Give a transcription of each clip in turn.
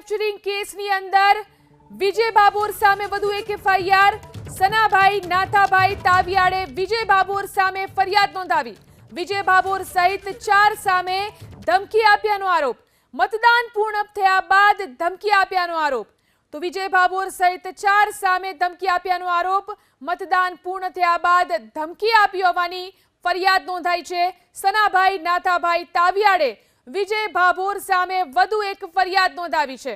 Capturing કેસની અંદર વિજય બાબોર સામે વધુ એક એફઆઈઆર. સનાભાઈ, નાથાભાઈ તાવિયાડે વિજય બાબોર સામે ફરિયાદ નોંધાવી. વિજય બાબોર સહિત ચાર સામે ધમકી આપ્યાનો આરોપ. મતદાન પૂર્ણ થયા બાદ ધમકી આપ્યાનો આરોપ. તો વિજય બાબોર સહિત ચાર સામે ધમકી આપ્યાનો આરોપ. મતદાન પૂર્ણ થયા બાદ ધમકી આપી હોવાની ફરિયાદ નોંધાઈ છે. સનાભાઈ, નાથાભાઈ તાવિયાડે વિજય ભાભોર સામે વધુ એક ફરિયાદ નોંધાવી છે.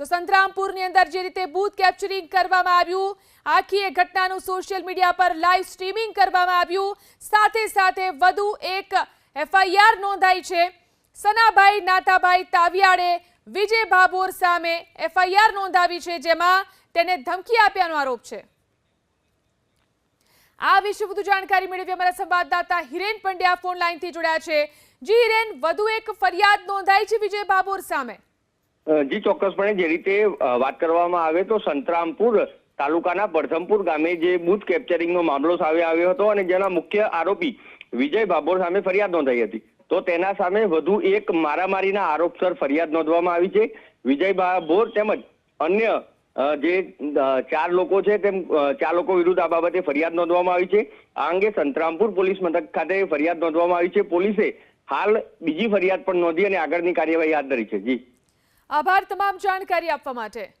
તો સંતરામપુરની અંદર જે રીતે બૂથ કેપ્ચરિંગ કરવામાં આવ્યું, આખી એ ઘટનાનું સોશિયલ મીડિયા પર લાઈવ સ્ટ્રીમિંગ કરવામાં આવ્યું, સાથે સાથે વધુ એક એફઆઈઆર નોંધાઈ છે. સનાભાઈ નાથાભાઈ તાવિયાડે વિજય ભાભોર સામે એફઆઈઆર નોંધાવી છે, જેમાં તેને ધમકી આપ્યાનો આરોપ છે. આ વિશે વધુ જાણકારી મેળવી અમારા સંવાદદાતા હિરેન પંડ્યા ફોન લાઈનથી જોડાયા છે. જી હિરેન, વધુ એક ફરિયાદ નોંધાઈ છે વિજય બાબોર સામે. જી, ચોક્કસપણે જે રીતે વાત કરવામાં આવે તો સંતરામપુર તાલુકાના પડધમપુર ગામે જે બૂથ કેપ્ચરિંગનો મામલો સામે આવ્યો હતો અને જેના મુખ્ય આરોપી વિજય બાબોર સામે ફરિયાદ નોંધાઈ હતી. તો તેના સામે વધુ એક મારામારીના આરોપસર ફરિયાદ નોંધવામાં આવી છે. વિજય બાબોર તેમજ અન્ય જે ચાર લોકો છે તેમ ચાર લોકો વિરુદ્ધ આ બાબતે ફરિયાદ નોંધવામાં આવી છે. આ અંગે સંતરામપુર પોલીસ મથક ખાતે ફરિયાદ નોંધવામાં આવી છે. પોલીસે હાલ બીજી ફરિયાદ પણ નોંધી અને આગળની કાર્યવાહી હાથ ધરી છે. જી. આભાર તમામ જાણકારી આપવા માટે.